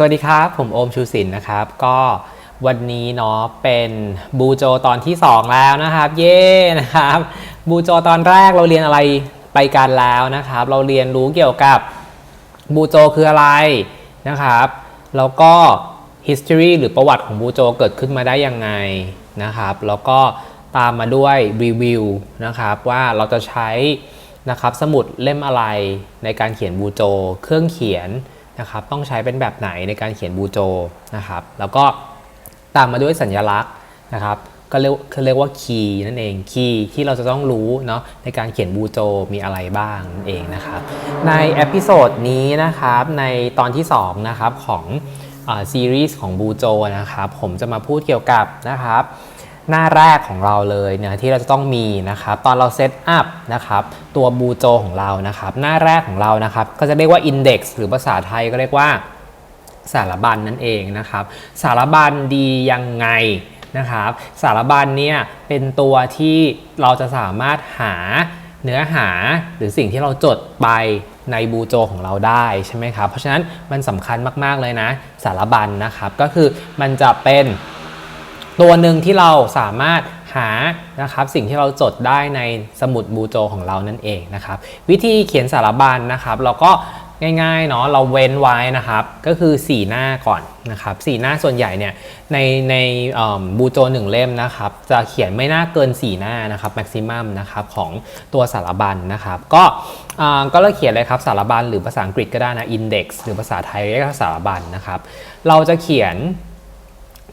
สวัสดีครับ ผมโอมชูสินนะครับ ก็วันนี้เนาะเป็นบูโจตอนที่ 2 แล้วนะครับ เย้นะครับ บูโจตอนแรกเราเรียนอะไรไปกันแล้วนะครับ เราเรียนรู้เกี่ยวกับบูโจคืออะไรนะครับ แล้วก็ history หรือประวัติของบูโจเกิดขึ้นมาได้ยังไงนะครับ แล้วก็ตามมาด้วยรีวิวนะครับว่าเราจะใช้นะครับสมุดเล่มอะไรในการเขียนบูโจ เครื่องเขียน นะครับต้องใช้เป็นแบบไหนในการเขียนบูโจนะครับแล้วก็ตามมาด้วยสัญลักษณ์นะครับก็เรียกเขาเรียกว่าคีย์นั่นเองคีย์ที่เราจะต้องรู้เนาะในการเขียนบูโจมีอะไรบ้างนั่นเองนะครับในเอพิโซดนี้นะครับในตอนที่2นะครับของซีรีส์ของบูโจนะครับผมจะมาพูดเกี่ยวกับนะครับ หน้าแรกของเราเลยเนี่ยที่เราจะต้องมีนะครับตอนเราเซตอัพนะครับตัวบูโจของเรานะครับหน้าแรกของเรานะครับก็จะเรียกว่า Index หรือภาษาไทยก็เรียกว่าสารบัญนนั่นเองนะครับสารบัญดียังไงนะครับสารบัญเนี่ยเป็นตัวที่เราจะสามารถหาเนื้อหาหรือสิ่งที่เราจดไปในบูโจของเราได้ใช่ไหมครับ เพราะฉะนั้นมันสำคัญมาก ๆ เลยนะ สารบัญนะครับ ก็คือมันจะเป็น ตัวหนึ่งที่เราสามารถหานะครับสิ่งที่เราจดได้ในสมุดบูโจของเรานั่นเองนะครับ วิธีเขียนสารบัญนะครับ เราก็ง่ายๆเนาะเราเว้นไว้นะครับ ก็คือ 4 หน้าก่อนนะครับสหน้าส่วนใหญ่เนี่ยในในบูโจหนึ่งเล่มนะครับจะเขียนไม่น่าเกิน 4 หน้านะครับแม็กซิมัมนะครับของตัวสารบัญนะครับ ก็ก็เราเขียนเลยครับสารบัญหรือภาษาอังกฤษก็ได้นะ index หรือภาษาไทยเรียกว่าสารบัญนะครับ เราจะเขียน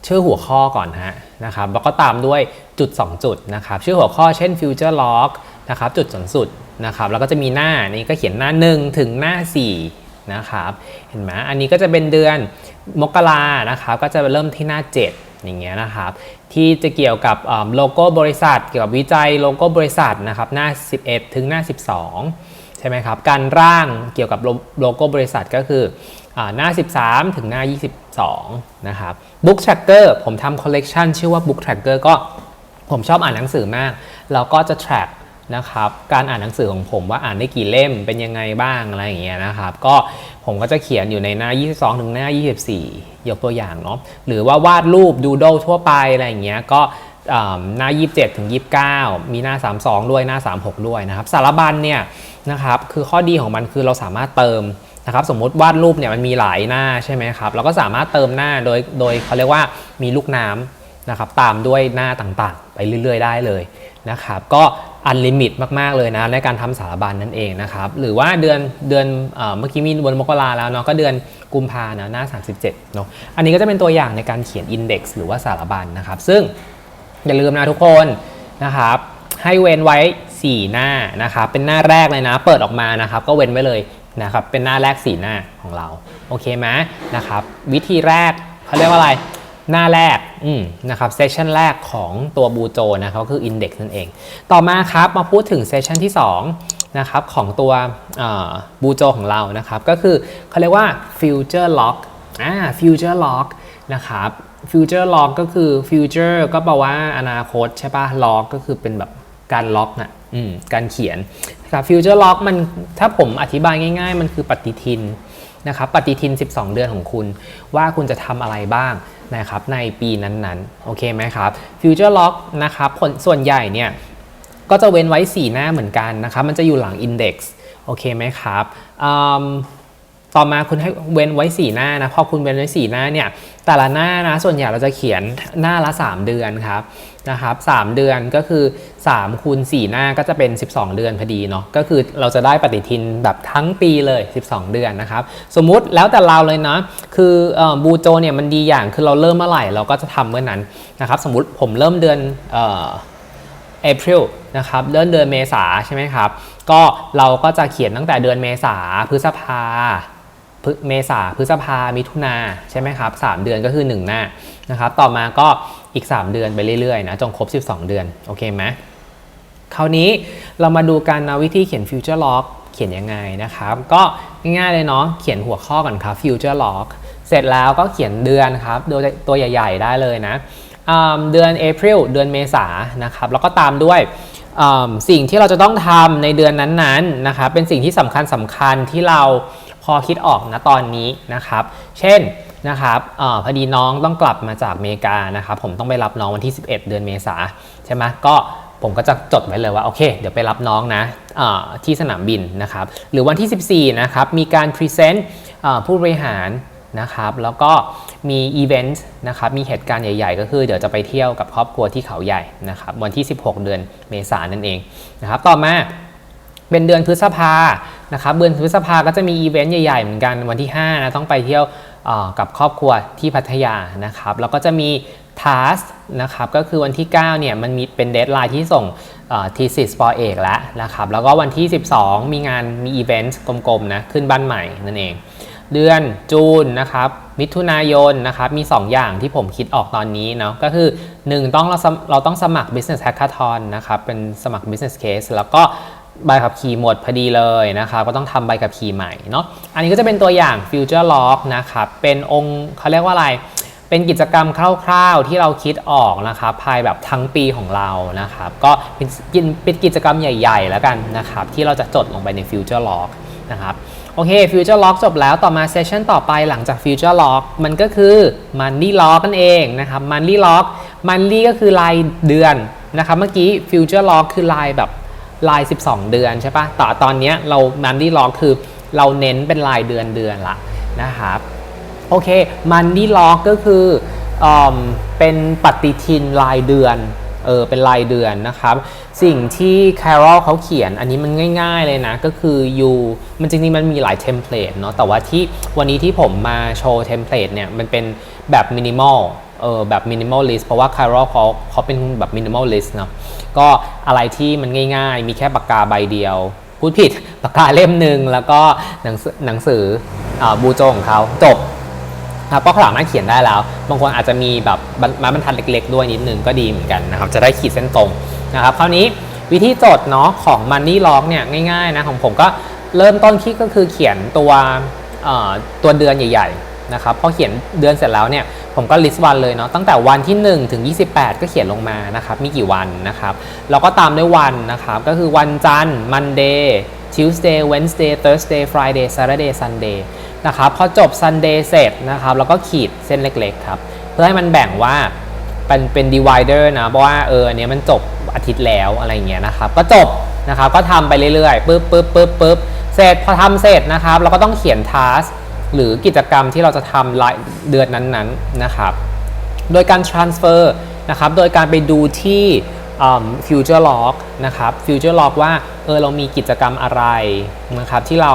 ชื่อหัวข้อก่อนฮะนะครับแล้วก็ตามด้วยจุด 2 จุดนะครับชื่อหัวข้อเช่น future log นะครับจุดสูงสุดนะครับแล้วก็จะมีหน้านี้ก็เขียนหน้า 1 ถึงหน้า4นะครับเห็นไหมอันนี้ก็จะเป็นเดือนมกรานะครับก็จะเริ่มที่หน้า 7 อย่างเงี้ยนะครับที่จะเกี่ยวกับโลโก้บริษัท เกี่ยวกับวิจัยโลโก้บริษัทนะครับหน้า 11 ถึงหน้า 12 ใช่ไหมครับการร่างเกี่ยวกับโลโก้บริษัทก็คือ หน้า 13 ถึงหน้า 22 นะครับ Book Tracker ผมทำคอลเลกชันชื่อว่า Book Tracker ก็ผมชอบอ่านหนังสือมาก แล้วก็จะ track นะครับการอ่านหนังสือของผมว่าอ่านได้กี่เล่มเป็นยังไงบ้างอะไรอย่างเงี้ยนะครับ ก็ผมก็จะเขียนอยู่ในหน้า 22 ถึงหน้า 24 ยกตัวอย่างเนาะหรือว่าวาดรูปดูโดทั่วไปอะไรอย่างเงี้ยก็หน้า 27 ถึง 29 มีหน้า 32 ด้วยหน้า 36 ด้วยนะครับ สารบัญเนี่ยนะครับคือข้อดีของมันคือเราสามารถเติม นะครับสมมติวาดรูปเนี่ยมันมีหลายหน้าใช่ไหมครับเราก็สามารถเติมหน้าโดยโดยเขาเรียกว่ามีลูกน้ำนะครับตามด้วยหน้าต่างๆ ไปเรื่อย ๆ ได้เลยนะครับก็อันลิมิตมาก ๆ เลยนะในการทำสารบัญนนั่นเองนะครับหรือว่าเดือนเดือนเมื่อกี้มีวันมกราแล้วเนาะก็เดือนกุมภานะหน้า 37เนาะอันนี้ก็จะเป็นตัวอย่างในการเขียนอินเด็กซ์หรือว่าสารบัญนนะครับ ซึ่งอย่าลืมนะทุกคนนะครับให้เว้นไว้ 4 หน้านะครับเป็นหน้าแรกเลยนะ เปิดออกมานะครับก็เว้นไว้เลย นะครับเป็นหน้าแรกสีหน้าของเราโอเคไหมนะครับวิธีแรกเขาเรียกว่าอะไรหน้าแรกนะครับเซสชันแรกของตัวบูโจนะครับคือ Index นั่นเอง ต่อมาครับมาพูดถึงเซสชันที่2นะครับของตัวบูโจของเรานะครับก็คือเขาเรียกว่า Future Lock อ่า Future Lock นะครับ Future Lock ก็คือ Future ก็แปลว่าอนาคตใช่ปะ Lock ก็คือเป็นแบบการล็อกนะ่ะ การเขียนนะครับฟิวเจอร์ล็อกมันถ้าผมอธิบายง่าย ๆ มันคือปฏิทินนะครับปฏิทิน 12 เดือนของคุณ ว่าคุณจะทำอะไรบ้างนะครับในปีนั้นๆ โอเคไหมครับฟิวเจอร์ล็อกนะครับผลส่วนใหญ่เนี่ยก็จะเว้นไว้ 4 หน้าเหมือนกันนะครับ มันจะอยู่หลังอินเด็กซ์โอเคไหมครับ ต่อมาคุณให้เว้นไว้ 4 หน้านะพอคุณเว้นไว้4หน้าเนี่ยแต่ละหน้านะส่วนใหญ่เราจะเขียนหน้าละ 3 เดือนครับนะครับ3เดือนก็คือ3คูณ4หน้าก็จะเป็น 12 เดือนพอดีเนาะก็คือเราจะได้ปฏิทินแบบทั้งปีเลย 12 เดือนนะครับสมมุติแล้วแต่เราเลยนะคือบูโจเนี่ยมันดีอย่างคือเราเริ่มเมื่อไหร่เราก็จะทำเมื่อนั้นนะครับสมมุติผมเริ่มเดือนเอพ r ลนะครับเริ่มเดือนเมษาใช่ไหมครับก็เราก็จะเขียนตั้งแต่เดือนเมษาพฤษภา เมษาพฤษภามิถุนาใช่ไหมครับ3เดือนก็คือ 1 หน้านะครับต่อมาก็อีก 3 เดือนไปเรื่อยๆนะจนครบ 12 เดือน โอเคไหมคราวนี้เรามาดูกันนะวิธีเขียน future log เขียนยังไงนะครับ ก็ง่ายๆเลยเนาะเขียนหัวข้อก่อนครับ future log เสร็จแล้วก็เขียนเดือนครับโดยตัวใหญ่ๆได้เลยนะเดือน April เดือนเมษานะครับแล้วก็ตามด้วยสิ่งที่เราจะต้องทำในเดือนนั้นๆนะครับเป็นสิ่งที่สำคัญสำคัญที่เรา พอคิดออกนะตอนนี้นะครับ เช่นนะครับอพอดีน้องต้องกลับมาจากอเมริกานะครับ ผมต้องไปรับน้องวันที่ 11 เดือนเมษาใช่ไหมก็ผมก็จะจดไว้เลยว่าโอเค เดี๋ยวไปรับน้องนะที่สนามบินนะครับ หรือวันที่ 14 นะครับ มีการพรีเซนต์ผู้บริหารนะครับ แล้วก็มีอีเวนต์นะครับ มีเหตุการณ์ใหญ่ ๆ ก็คือเดี๋ยวจะไปเที่ยวกับครอบครัวที่เขาใหญ่นะครับ วันที่ 16 เดือนเมษายนนั่นเองนะครับ ต่อมา เป็นเดือนพฤษภานะครับเดือนพฤษภาก็จะมีอีเวนต์ใหญ่ๆเหมือนกันวันที่5นะต้องไปเที่ยวกับครอบครัวที่พัทยานะครับแล้วก็จะมีทัสนะครับก็คือวันที่9เนี่ยมันมีเป็นเดทไลน์ที่ส่งทีสิสปอเอกแล้วนะครับแล้วก็วันที่ 12 มีงานมีอีเวนต์กลมๆนะขึ้นบ้านใหม่นั่นเอง เดือนจูนนะครับมิถุนายนนะครับมี 2 อย่างที่ผมคิดออกตอนนี้เนาะก็คือ 1 ต้องเราเราต้องสมัคร business hackathon นะครับเป็นสมัคร business case แล้วก็ ใบขับขี่หมดพอดีเลยนะครับก็ต้องทำใบขับขี่ใหม่เนาะอันนี้ก็จะเป็นตัวอย่าง Future Log นะครับเป็นองค์เขาเรียกว่าอะไร เป็นกิจกรรมคร่าวๆ ที่เราคิดออกนะครับภายแบบทั้งปีของเรานะครับก็เป็นเป็นกิจกรรมใหญ่ๆแล้วกันนะครับที่เราจะจดลงไปใน Future Log นะครับโอเค Future Log จบแล้วต่อมาเซสชันต่อไปหลังจาก Future Log มันก็คือ Monthly Log กันเองนะครับ Monthly Log Monthly ก็คือรายเดือนนะครับเมื่อกี้ Future Log คือรายแบบ ราย 12 เดือนใช่ปะต่อตอนนี้เรามันดี้ล็อกคือเราเน้นเป็นรายเดือนเดือนละนะครับโอเคมันดี้ล็อกก็คืออเป็นปฏิทินรายเดือนเออเป็นรายเดือนนะครับ สิ่งที่แคโรลเขาเขียนอันนี้มันง่าย ๆเลยนะ ก็คือ you มันจริงๆมันมีหลายเทมเพลตเนาะแต่ว่าที่วันนี้ที่ผมมาโชว์เทมเพลตเนี่ย มันเป็นแบบมินิมอล เออแบบมินิมอลลิสเพราะว่า c a r o l เขาเขาเป็นแบบมินิมอลลิสเนาะก็อะไรที่มันง่ายๆ มีแค่ปากกาใบเดียว พูดผิดปากกาเล่มหนึ่งแล้วก็หนังสือหนังสืออาบูโจของเขาจบครับก็สามารถเขียนได้แล้ว บางคนอาจจะมีแบบไม้บรรทัดเล็ก ๆ ด้วยนิดนึงก็ดีเหมือนกันนะครับ จะได้ขีดเส้นตรงนะครับ คราวนี้วิธีจดเนาะของ Money Log เนี่ยง่ายๆนะของผมก็เริ่มต้นที่ก็คือเขียนตัวตัวเดือนใหญ่ ๆ นะครับพอเขียนเดือนเสร็จแล้วเนี่ยผมก็ list วันเลยเนาะตั้งแต่วันที่ 1 ถึง 28 ก็เขียนลงมานะครับมีกี่วันนะครับแล้วก็ตามด้วยวันนะครับก็คือวันจันทร์ Monday Tuesday Wednesday Thursday Friday Saturday Sunday นะครับพอจบ Sunday เสร็จนะครับแล้วก็ขีดเส้นเล็กๆครับเพื่อให้มันแบ่งว่าเป็นเป็น divider นะเพราะว่าเอออันนี้มันจบอาทิตย์แล้วอะไรเงี้ยนะครับก็จบนะครับก็ทำไปเรื่อยๆปึ๊บปึ๊บปึ๊บปึ๊บเสร็จพอทำเสร็จนะครับเราก็ต้องเขียน task หรือกิจกรรมที่เราจะทำรายเดือนนั้นๆนะครับ โดยการ transfer นะครับ โดยการไปดูที่ future log นะครับ future log ว่าเออเรามีกิจกรรมอะไรนะครับที่เรา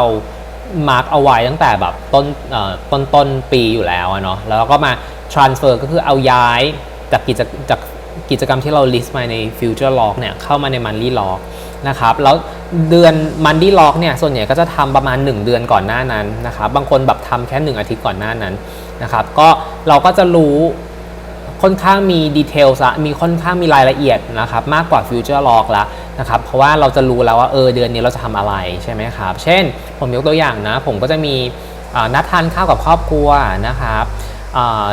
mark เอาไว้ตั้งแต่แบบต้นต้นต้นปีอยู่แล้วเนาะแล้วเราก็มา transfer ก็คือเอาย้ายจากกิจจากกิจกรรมที่เรา list มาใน future log เนี่ยเข้ามาใน monthly log นะครับแล้วเดือน monthly log เนี่ยส่วนใหญ่ก็จะทำประมาณ 1 เดือนก่อนหน้านั้นนะครับบางคนแบบทำแค่ 1 อาทิตย์ก่อนหน้านั้นนะครับก็เราก็จะรู้ค่อนข้างมีดีเทลส์มีค่อนข้างมีรายละเอียดนะครับมากกว่า Future Log แล้วนะครับเพราะว่าเราจะรู้แล้วว่าเออเดือนนี้เราจะทำอะไรใช่ไหมครับเช่น ผมยกตัวอย่างนะ ผมก็จะมีนัดทานข้าวกับครอบครัวนะครับ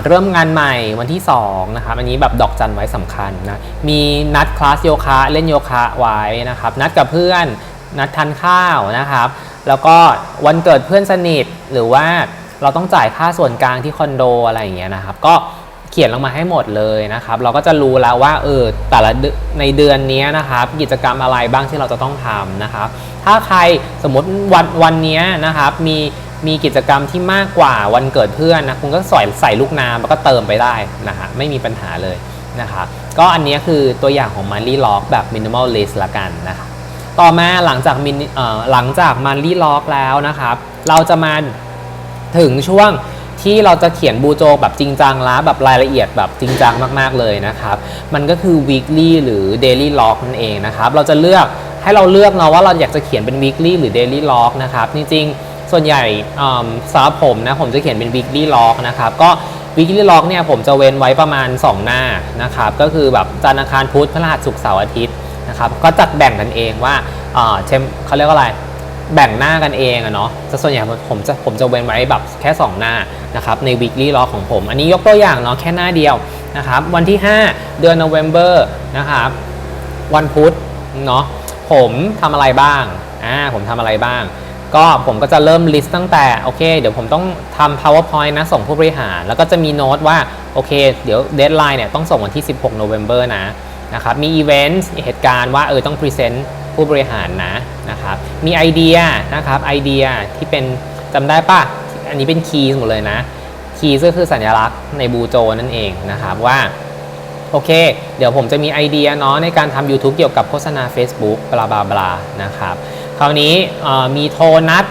เริ่มงานใหม่วันที่2นะครับอันนี้แบบดอกจันไว้สำคัญนะมีนัดคลาสโยคะเล่นโยคะไว้นะครับ นัดกับเพื่อนนัดทานข้าวนะครับ แล้วก็วันเกิดเพื่อนสนิทหรือว่าเราต้องจ่ายค่าส่วนกลางที่คอนโดอะไรอย่างเงี้ยนะครับ ก็เขียนลงมาให้หมดเลยนะครับ เราก็จะรู้แล้วว่าเออแต่ละในเดือนนี้นะครับ กิจกรรมอะไรบ้างที่เราจะต้องทำนะครับ ถ้าใครสมมติวันวันนี้นะครับมี มีกิจกรรมที่มากกว่าวันเกิดเพื่อนนะคุณก็ใส่ใส่ลูกน้ำแล้วก็เติมไปได้นะฮะไม่มีปัญหาเลยนะครับก็อันนี้คือตัวอย่างของ Monthly Log แบบ Minimal List ละกันนะครับต่อมาหลังจากมินเอ่อหลังจาก Monthly Log แล้วนะครับ เราจะมาถึงช่วงที่เราจะเขียนบูโจแบบจริงจังล้วแบบรายละเอียดแบบจริงจังมาก ๆ เลยนะครับ มันก็คือ weekly หรือ daily log นั่นเองนะครับ เราจะเลือกให้เราเลือกเนาะว่าเราอยากจะเขียนเป็น weekly หรือ daily log นะครับ จริงๆ ส่วนใหญ่สำหรับผมนะผมจะเขียนเป็น weekly log นะครับก็ weekly log เนี่ยผมจะเว้นไว้ประมาณ 2 หน้านะครับก็คือแบบจันทร์อังคารพุธพฤหัสศุกร์เสาร์อาทิตย์นะครับก็จัดแบ่งกันเองว่าเทมเขาเรียกว่าอะไรแบ่งหน้ากันเองอะเนาะจะส่วนใหญ่ผมจะผมจะเว้นไว้แบบแค่ 2 หน้านะครับใน weekly log ของผม อันนี้ยกตัวอย่างเนาะแค่หน้าเดียวนะครับวันที่ 5 เดือน November นะครับวันพุธเนาะผมทำอะไรบ้างอ่าผมทำอะไรบ้าง ก็ผมก็จะเริ่ม list ตั้งแต่โอเค เดี๋ยวผมต้องทำ powerpoint นะ ส่งผู้บริหาร แล้วก็จะมีโน้ตว่า โอเค เดี๋ยว deadline เนี่ยต้องส่งวันที่ 16 November นะนะครับมี event เหตุการณ์ว่าเออต้อง present ผู้บริหารนะนะครับมีไอเดียนะครับไอเดียที่เป็นจำได้ปะอันนี้เป็นคีย์หมดเลยนะคีย์ก็คือสัญลักษณ์ในบูโจนั่นเองนะครับว่าโอเค เดี๋ยวผมจะมีไอเดียเนาะในการทำ YouTube เกี่ยวกับโฆษณา Facebook บลาบลาบลานะครับ คราวนี้มีโทรนัด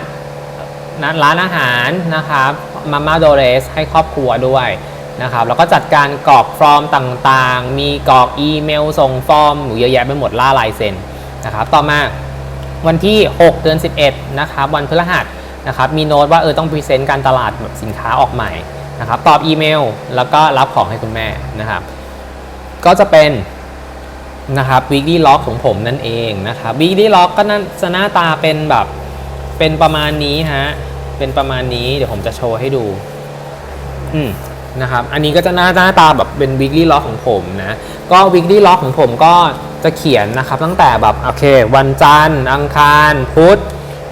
นัดร้านอาหารนะครับมาม่าโดเรสให้ครอบครัวด้วยนะครับแล้วก็จัดการกรอกฟอร์มต่างๆ มีกรอกอีเมล ส่งฟอร์มหนูเยอะแยะไปหมดล่าลายเซ็นนะครับต่อมาวันที่ 6 เดือน 11นะครับวันพฤหัสนะครับมีโน้ตว่าเออต้องพรีเซนต์การตลาดแบบสินค้าออกใหม่นะครับตอบอีเมล แล้วก็รับของให้คุณแม่นะครับก็จะเป็น นะครับ weekly log ของผมนั่นเองนะครับ weekly log ก็น่าจะหน้าตาเป็นแบบเป็นประมาณนี้ฮะเป็นประมาณนี้เดี๋ยวผมจะโชว์ให้ดูอืมนะครับอันนี้ก็จะหน้าหน้าตาแบบเป็น weekly log ของผมนะก็ weekly log ของผมก็จะเขียนนะครับตั้งแต่แบบโอเค วันจันทร์อังคาร พุธ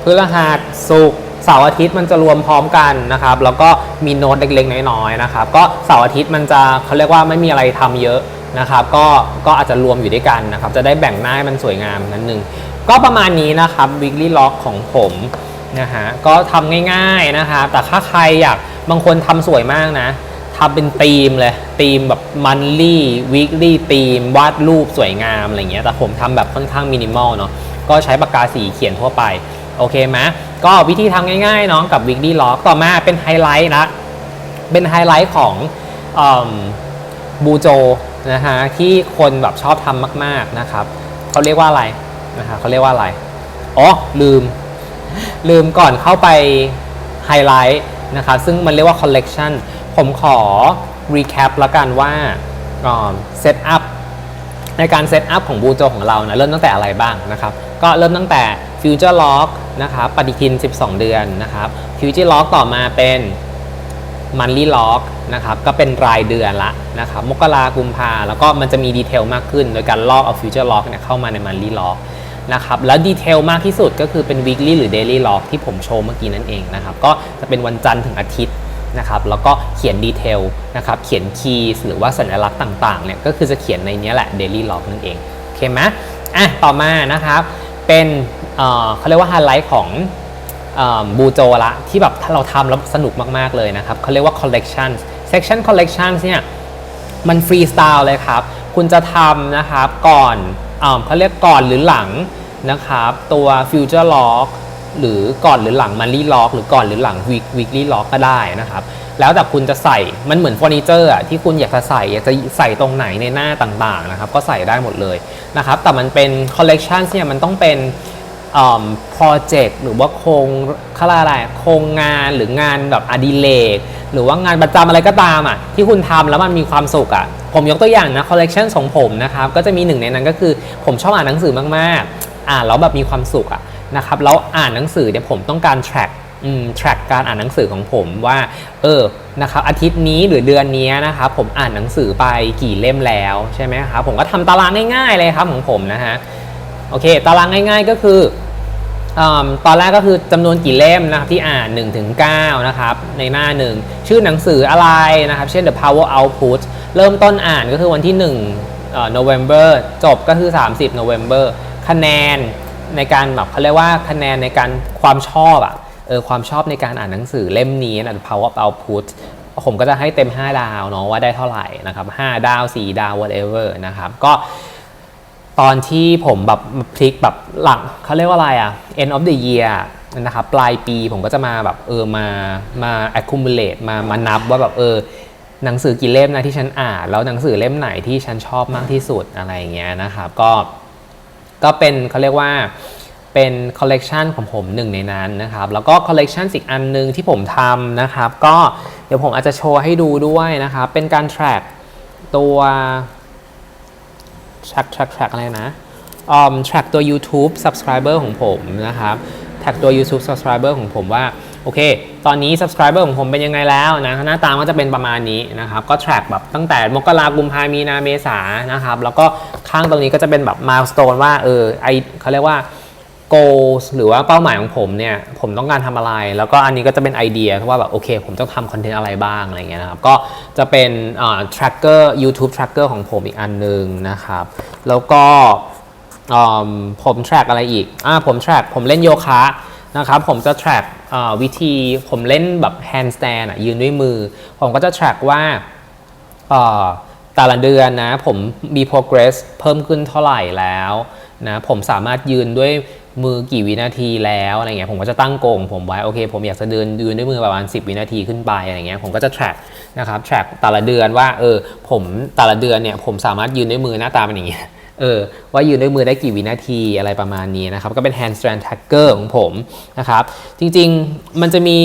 พฤหัสศุกร์เสาร์อาทิตย์มันจะรวมพร้อมกันนะครับ แล้วก็มีโน้ตเล็กๆน้อยๆนะครับ ก็เสาร์อาทิตย์มันจะเขาเรียกว่าไม่มีอะไรทำเยอะ นะครับ ก็ก็อาจจะรวมอยู่ด้วยกันนะครับ จะได้แบ่งหน้าให้มันสวยงามนั้นหนึ่งก็ประมาณนี้นะครับ weekly log ของผมนะฮะก็ทำง่ายๆนะครับแต่ถ้าใครอยากบางคนทำสวยมากนะทำเป็นธีมเลยธีมแบบมันลี่วีคลี่ธีมวาดรูปสวยงามอะไรเงี้ยแต่ผมทำแบบค่อนข้างมินิมอลเนาะก็ใช้ปากกาสีเขียนทั่วไป โอเคไหมก็วิธีทำง่ายๆเนาะกับ weekly log ต่อมาเป็นไฮไลท์นะเป็นไฮไลท์ของบูโจ นะฮะที่คนแบบชอบทำมาก ๆนะครับเขาเรียกว่าอะไรนะฮะเขาเรียกว่าอะไรอ๋อลืม ลืมก่อนเข้าไปไฮไลท์นะครับซึ่งมันเรียกว่า collection ผมขอ recap ละกันว่าเซตอัพในการเซตอัพของบูโจของเรานะเริ่มตั้งแต่อะไรบ้างนะครับ ก็เริ่มตั้งแต่ future log นะครับปฏิทิน 12 เดือนนะครับ future log ต่อมาเป็น monthly log นะครับก็เป็นรายเดือนละนะครับมกรากุมภาแล้วก็มันจะมีดีเทลมากขึ้น โดยการลอกเอา future log เนี่ยเข้ามาใน monthly log นะครับแล้วดีเทลมากที่สุดก็คือเป็น weekly หรือ daily log ที่ผมโชว์เมื่อกี้นั่นเองนะครับก็จะเป็นวันจันทร์ถึงอาทิตย์นะครับแล้วก็เขียนดีเทลนะครับเขียน keys หรือว่าสัญลักษณ์ต่างๆเนี่ยก็คือจะเขียนในนี้แหละ daily log นั่นเองโอเคไหมอะต่อมานะครับเป็นเออเขาเรียกว่าไฮไลท์ของ บูโจละที่แบบถ้าเราทำแล้วสนุกมาก ๆ เลยนะครับเขาเรียกว่า collections section collections เนี่ยมันฟรีสไตล์เลยครับ คุณจะทำนะครับก่อนอเขาเรียกก่อนหรือหลังนะครับตัว future log หรือก่อนหรือหลัง monthly log หรือก่อนหรือหลัง week weekly log ก็ได้นะครับ แล้วแต่คุณจะใส่มันเหมือนเฟอร์นิเจอร์ที่คุณอยากจะใส่ อยากจะใส่ตรงไหนในหน้าต่างๆนะครับ ก็ใส่ได้หมดเลยนะครับ แต่มันเป็น collection เนี่ยมันต้องเป็น โปรเจกต์หรือว่าโครงเขาอะไรโครงงานหรืองานแบบอดิเรกหรือว่างานประจำอะไรก็ตามอะที่คุณทำแล้วมันมีความสุขอะผมยกตัวอย่างนะคอลเลกชันของผมนะครับก็จะมีหนึ่งในนั้นก็คือผมชอบอ่านหนังสือมากๆ อ่านแล้วแบบมีความสุขอะนะครับแล้วอ่านหนังสือเนี่ยผมต้องการ track อืม track การอ่านหนังสือของผมว่า เออนะครับอาทิตย์นี้หรือเดือนนี้นะครับผมอ่านหนังสือไปกี่เล่มแล้วใช่ไหมครับผมก็ทำตารางง่ายๆเลยครับของผมนะฮะโอเค ตารางง่าย ๆก็คือ ตอนแรกก็คือจำนวนกี่เล่มนะครับที่อ่าน1ถึง9นะครับในหน้าหนึ่งชื่อหนังสืออะไรนะครับ เช่น The Power Output เริ่มต้นอ่านก็คือวันที่1เอ่อ November จบก็คือ 30 November คะแนนในการแบบเขาเรียกว่าคะแนนในการความชอบอะเออความชอบในการอ่านหนังสือเล่มนี้นะ The Power Output ผมก็จะให้เต็ม 5 ดาวเนาะว่าได้เท่าไหร่นะครับ 5 ดาว 4 ดาว whatever นะครับก็ ตอนที่ผมแบบพลิกแบบหลังเขาเรียกว่าอะไรอะ end of the year นะครับปลายปีผมก็จะมาแบบเออมามา accumulate มามานับว่าแบบเออหนังสือกี่เล่มนะที่ฉันอ่านแล้วหนังสือเล่มไหนที่ฉันชอบมากที่สุดอะไรอย่างเงี้ยนะครับก็ก็เป็นเขาเรียกว่าเป็นคอลเลกชันของผมหนึ่งในนั้นนะครับ แล้วก็คอลเลกชันอีกอันหนึงที่ผมทำนะครับ ก็เดี๋ยวผมอาจจะโชว์ให้ดูด้วยนะครับ เป็นการ track ตัว track track track อะไรนะออม track ตัว YouTube subscriber ของผมนะครับ track ตัว YouTube subscriber ของผมว่า โอเค ตอนนี้ subscriber ของผมเป็นยังไงแล้วนะหน้าตาก็จะเป็นประมาณนี้นะครับ ก็ track แบบตั้งแต่มกรากุมภามีนาเมษานะครับ แล้วก็ข้างตรงนี้ก็จะเป็นแบบ milestone ว่าเออไอเขาเรียกว่า goals หรือว่าเป้าหมายของผมเนี่ยผมต้องการทำอะไร แล้วก็อันนี้ก็จะเป็นไอเดียว่าแบบโอเค ผมต้องทำคอนเทนต์อะไรบ้างอะไรเงี้ยนะครับก็จะเป็น tracker YouTube tracker ของผมอีกอันหนึ่งนะครับ แล้วก็ผม track อะไรอีกอ่าผม track ผมเล่นโยคะนะครับผมจะ track วิธีผมเล่นแบบ handstand ยืนด้วยมือ ผมก็จะ track ว่าแต่ละเดือนนะผมมี progress เพิ่มขึ้นเท่าไหร่แล้วนะผมสามารถยืนด้วย มือกี่วินาทีแล้วอะไรเงี้ยผมก็จะตั้งโกงผมไว้โอเค ผมอยากจะเดินยืนด้วยมือประมาณ 10 วินาทีขึ้นไปอะไรเงี้ยผมก็จะ track นะครับ track แต่ละเดือนว่าเออผมแต่ละเดือนเนี่ยผมสามารถยืนด้วยมือหน้าตาเป็นอย่างเงี้ยเออว่ายืนด้วยมือได้กี่วินาทีอะไรประมาณนี้นะครับ ก็เป็น handstand tracker ของผมนะครับ จริงๆมันจะมี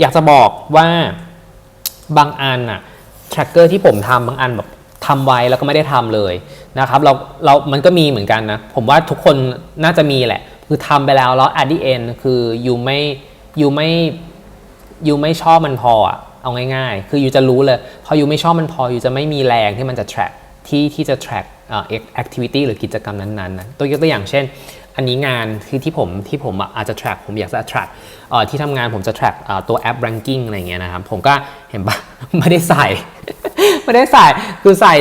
อยากจะบอกว่าบางอันอะ tracker ที่ผมทำบางอันแบบทำไว้แล้วก็ไม่ได้ทำเลย นะครับเราเรามันก็มีเหมือนกันนะ ผมว่าทุกคนน่าจะมีแหละ คือทำไปแล้วแล้ว at the end คือยูไม่ยูไม่ยูไม่ชอบมันพออะเอาง่ายๆ คือยูจะรู้เลย พอยูไม่ชอบมันพอยูจะไม่มีแรงที่มันจะ track ที่ที่จะ track เอ่อ activity หรือกิจกรรมนั้นๆนะตัวยกตัวอย่างเช่น อันนี้งานที่ที่ผมที่ผมอาจจะ track ผมอยากจะ track เอ่อที่ทำงานผมจะ track เอ่อตัวแอป ranking อะไรเงี้ยนะครับ ผมก็เห็นปะไม่ได้ใส่ ไม่ได้ใส่คือใส่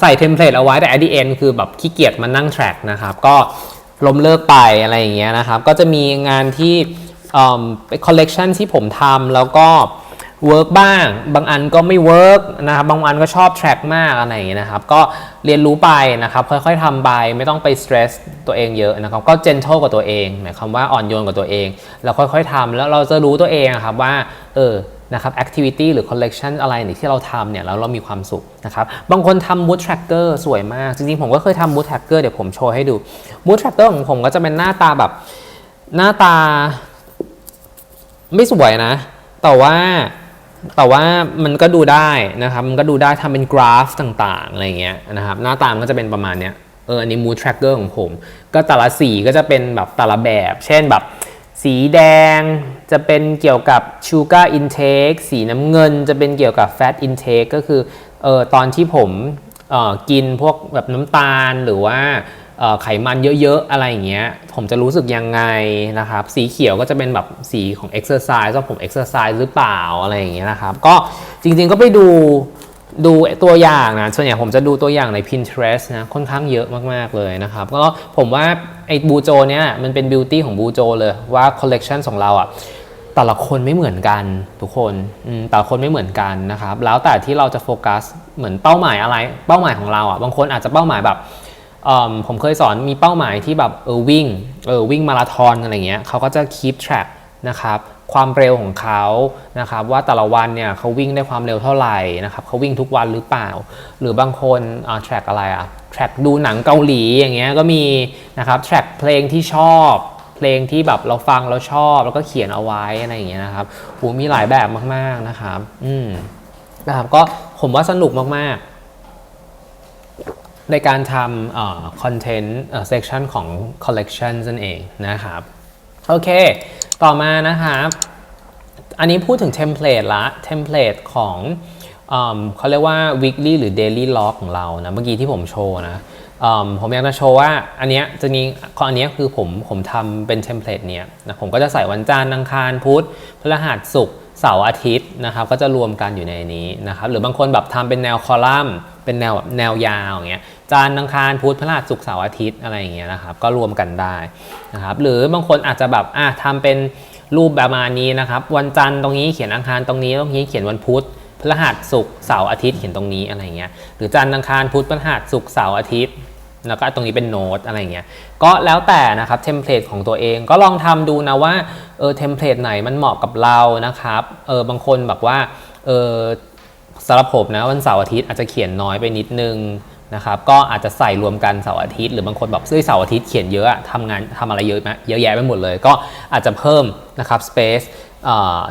ใส่เทมเพลตเอาไว้แต่ at the end คือแบบขี้เกียจมานั่ง track นะครับ ก็ล้มเลิกไปอะไรอย่างเงี้ยนะครับ ก็จะมีงานที่เอิ่มเป็น collection ที่ผมทำแล้วก็เวิร์กบ้าง บางอันก็ไม่เวิร์กนะครับ บางอันก็ชอบ track มากอะไรอย่างเงี้ยนะครับ ก็เรียนรู้ไปนะครับ ค่อยๆทำไป ไม่ต้องไป stress ตัวเองเยอะนะครับ ก็ gentle กับตัวเอง หมายความว่าอ่อนโยนกับตัวเอง แล้วค่อยๆทำแล้วเราจะรู้ตัวเองครับว่า เออ นะครับ activity หรือ collection อะไรเนี่ยที่เราทำเนี่ยแล้วเรามีความสุขนะครับ บางคนทำ mood tracker สวยมาก จริงๆ ผมก็เคยทำ mood tracker เดี๋ยวผมโชว์ให้ดู mood tracker ของผมก็จะเป็นหน้าตาแบบหน้าตาไม่สวยนะ แต่ว่าแต่ว่ามันก็ดูได้นะครับ มันก็ดูได้ทำเป็นกราฟต่างๆ อะไรเงี้ยนะครับ หน้าตามันก็จะเป็นประมาณเนี้ย เออ อันนี้ mood tracker ของผม ก็แต่ละสีก็จะเป็นแบบแต่ละแบบ เช่นแบบ สีแดง จะเป็นเกี่ยวกับ sugar intake สีน้ำเงิน จะเป็นเกี่ยวกับ fat intake ก็คือเออตอนที่ผมเอ่อกินพวกแบบน้ำตาลหรือว่าไขมันเยอะๆ อะไรอย่างเงี้ย ผมจะรู้สึกยังไงนะครับ สีเขียวก็จะเป็นแบบสีของ exercise ว่าผม exercise หรือเปล่าอะไรอย่างเงี้ยนะครับ ก็จริงๆก็ไปดูดูตัวอย่างนะ ส่วนใหญ่ผมจะดูตัวอย่างใน Pinterest นะ ค่อนข้างเยอะมากๆเลยนะครับ ก็ผมว่าไอ้บูโจเนี่ยมันเป็น beauty ของบูโจเลยว่า collection ของเราอะ แต่ละคนไม่เหมือนกันทุกคนแต่ละคนไม่เหมือนกันนะครับ แล้วแต่ที่เราจะโฟกัสเหมือนเป้าหมายอะไร เป้าหมายของเราอะบางคนอาจจะเป้าหมายแบบผมเคยสอนมีเป้าหมายที่แบบเออวิ่งเออวิ่งมาราธอนอะไรเงี้ยเขาก็จะ keep track นะครับความเร็วของเขานะครับว่าแต่ละวันเนี่ยเขาวิ่งได้ความเร็วเท่าไหร่นะครับเขาวิ่งทุกวันหรือเปล่า หรือบางคนอ่า track อะไรอะ track ดูหนังเกาหลีอย่างเงี้ยก็มีนะครับ track เพลงที่ชอบ เพลงที่แบบเราฟังแล้วชอบ แล้วก็เขียนเอาไว้อะไรอย่างเงี้ยนะครับโหมีหลายแบบมากๆนะครับ อืมนะครับก็ผมว่าสนุกมากๆ ในการทำคอนเทนต์เซกชันของ collection นั่นเองนะครับ โอเค ต่อมานะครับ อันนี้พูดถึงเทมเพลตละเทมเพลตของอืมเขาเรียกว่า weekly หรือ daily log ของเรานะ เมื่อกี้ที่ผมโชว์นะ ผมอยากจะโชว์ว่าอันเนี้ยจะมีข้ออันเนี้ยคือผมผมทำเป็นเทมเพลตเนี้ยนะผมก็จะใส่วันจันทร์อังคารพุธพฤหัสศุกร์เสาร์อาทิตย์นะครับก็จะรวมกันอยู่ในนี้นะครับหรือบางคนแบบทำเป็นแนวคอลัมน์ เป็นแนวแบบแนวยาวอย่างเงี้ยจันทร์อังคารพุธพฤหัสศุกร์เสาร์อาทิตย์อะไรอย่างเงี้ยนะครับก็รวมกันได้นะครับหรือบางคนอาจจะแบบอะทำเป็นรูปประมาณนี้นะครับวันจันทร์ตรงนี้เขียนอังคารตรงนี้ตรงนี้เขียนวันพุธ พฤหัสศุกร์เสาร์อาทิตย์เขียนตรงนี้อะไรเงี้ยหรือจันทร์อังคารพุธพฤหัสศุกร์เสาร์อาทิตย์ แล้วก็ตรงนี้เป็นโน้ตอะไรเงี้ยก็แล้วแต่นะครับเทมเพลตของตัวเองก็ลองทำดูนะว่าเออเทมเพลตไหนมันเหมาะกับเรานะครับเออบางคนแบบว่าเออสำหรับผมนะวันเสาร์อาทิตย์อาจจะเขียนน้อยไปนิดนึงนะครับก็อาจจะใส่รวมกันเสาร์อาทิตย์หรือบางคนแบบซื้อเสาร์อาทิตย์เขียนเยอะทำงานทำอะไรเยอะมเยอะแยะไปหมดเลย ก็อาจจะเพิ่มนะครับ space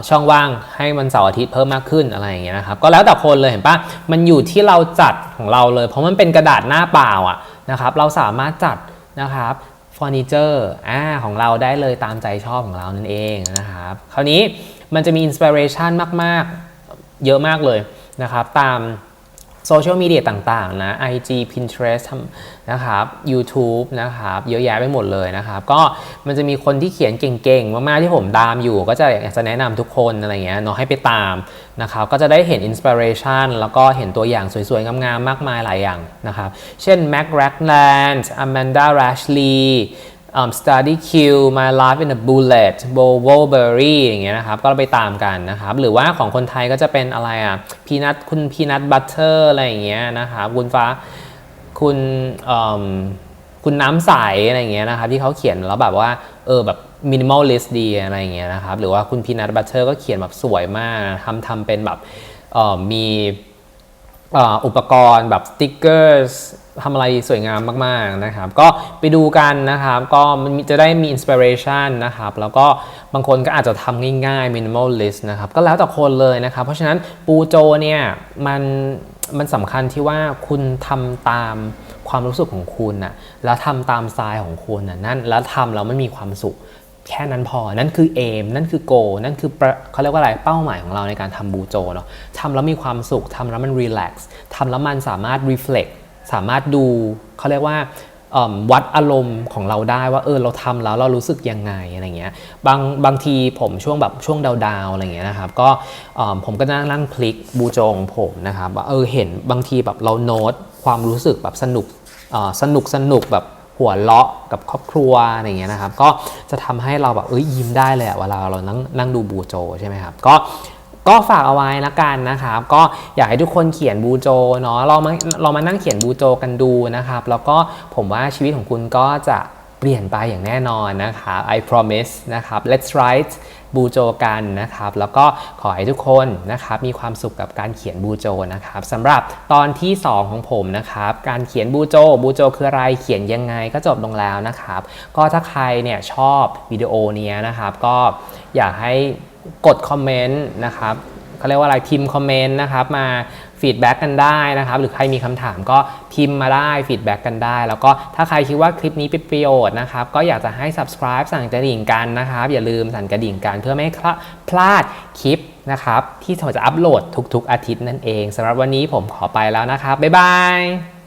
ช่องว่างให้มันเสาร์อาทิตย์เพิ่มมากขึ้นอะไรอย่างเงี้ยนะครับก็แล้วแต่คนเลยเห็นปะมันอยู่ที่เราจัดของเราเลย เพราะมันเป็นกระดาษหน้าเปล่าอะนะครับเราสามารถจัดนะครับเฟอร์นิเจอร์อ่าของเราได้เลยตามใจชอบของเรานั่นเองนะครับคราวนี้มันจะมีอินสปิเรชันมากๆ เยอะมากเลยนะครับตาม โซเชียลมีเดียต่างๆนะ IG Pinterest ทำนะครับ YouTube นะครับเยอะแยะไปหมดเลยนะครับ ก็มันจะมีคนที่เขียนเก่งๆ มากๆที่ผมตามอยู่ ก็จะอยากจะแนะนำทุกคนอะไรเงี้ยเนาะให้ไปตามนะครับก็จะได้เห็นอินสปิเรชันแล้วก็เห็นตัวอย่างสวยๆ งามๆ มากมายหลายอย่างนะครับ เช่น Mac Ragland Amanda Rashley um, Study Q My Life in a Bullet Bobo Berry อย่างเงี้ยนะครับ ก็ไปตามกันนะครับ หรือว่าของคนไทยก็จะเป็นอะไรอะพีนัทคุณพีนัทบัตเตอร์อะไรอย่างเงี้ยนะครับ คุณฟ้าคุณเอิ่มคุณน้ำใสอะไรอย่างเงี้ยนะครับ ที่เขาเขียนแล้วแบบว่าเออแบบมินิมอลลิสต์ดีอะไรอย่างเงี้ยนะครับ หรือว่าคุณพีนัทบัตเตอร์ก็เขียนแบบสวยมากทำทำเป็นแบบเอ่อมีอุปกรณ์แบบสติกเกอร์ ทำอะไรสวยงามมากๆนะครับ ก็ไปดูกันนะครับ ก็มันจะได้มีอินสปิเรชันนะครับ แล้วก็บางคนก็อาจจะทำง่ายๆ minimalist นะครับ ก็แล้วแต่คนเลยนะครับ เพราะฉะนั้นปูโจเนี่ยมันมันสำคัญที่ว่าคุณทำตามความรู้สึกของคุณน่ะแล้วทำตามสไตล์ของคุณน่ะนั่นแล้วทำแล้วมันมีความสุขแค่นั้นพอ นั่นคือเอม นั่นคือโก นั่นคือเขาเรียกว่าอะไร เป้าหมายของเราในการทำบูโจเนาะทำแล้วมีความสุข ทำแล้วมันรีแลกซ์ ทำแล้วมันสามารถ reflect สามารถดูเขาเรียกว่าวัดอารมณ์ของเราได้ว่าเออเราทำแล้วเรารู้สึกยังไงอะไรเงี้ยบางบางทีผมช่วงแบบช่วงดาวๆอะไรเงี้ยนะครับก็ผมก็นั่งนั่งพลิกบูโจของผมนะครับว่าเออเห็นบางทีแบบเราโน้ตความรู้สึกแบบสนุกสนุกสนุกแบบหัวเราะกับครอบครัวอะไรเงี้ยนะครับก็จะทำให้เราแบบเอ้ยยิ้มได้เลยอะเวลาเรานั่งนั่งดูบูโจใช่ไหมครับก็ ก็ฝากเอาไว้ละกันนะครับ ก็อยากให้ทุกคนเขียนบูโจเนาะเรามาเรามานั่งเขียนบูโจกันดูนะครับ แล้วก็ผมว่าชีวิตของคุณก็จะเปลี่ยนไปอย่างแน่นอนนะครับ I promise นะครับ let's write บูโจกันนะครับ แล้วก็ขอให้ทุกคนนะครับมีความสุขกับการเขียนบูโจนะครับสำหรับตอนที่ 2 ของผมนะครับ การเขียนบูโจบูโจคืออะไรเขียนยังไงก็จบลงแล้วนะครับ ก็ถ้าใครเนี่ยชอบวิดีโอเนี้ยนะครับ ก็อยากให้ กดคอมเมนต์นะครับเขาเรียกว่าอะไรพิมพ์คอมเมนต์นะครับมาฟีดแบ็กกันได้นะครับ หรือใครมีคำถามก็พิมพ์มาได้ฟีดแบ็กกันได้ แล้วก็ถ้าใครคิดว่าคลิปนี้เป็นประโยชน์นะครับ ก็อยากจะให้ subscribe สั่นกระดิ่งกันนะครับ อย่าลืมสั่นกระดิ่งกันเพื่อไม่ให้พลาดคลิปนะครับที่ผมจะอัปโหลดทุกๆอาทิตย์นั่นเองสำหรับวันนี้ผมขอไปแล้วนะครับ บ๊ายบาย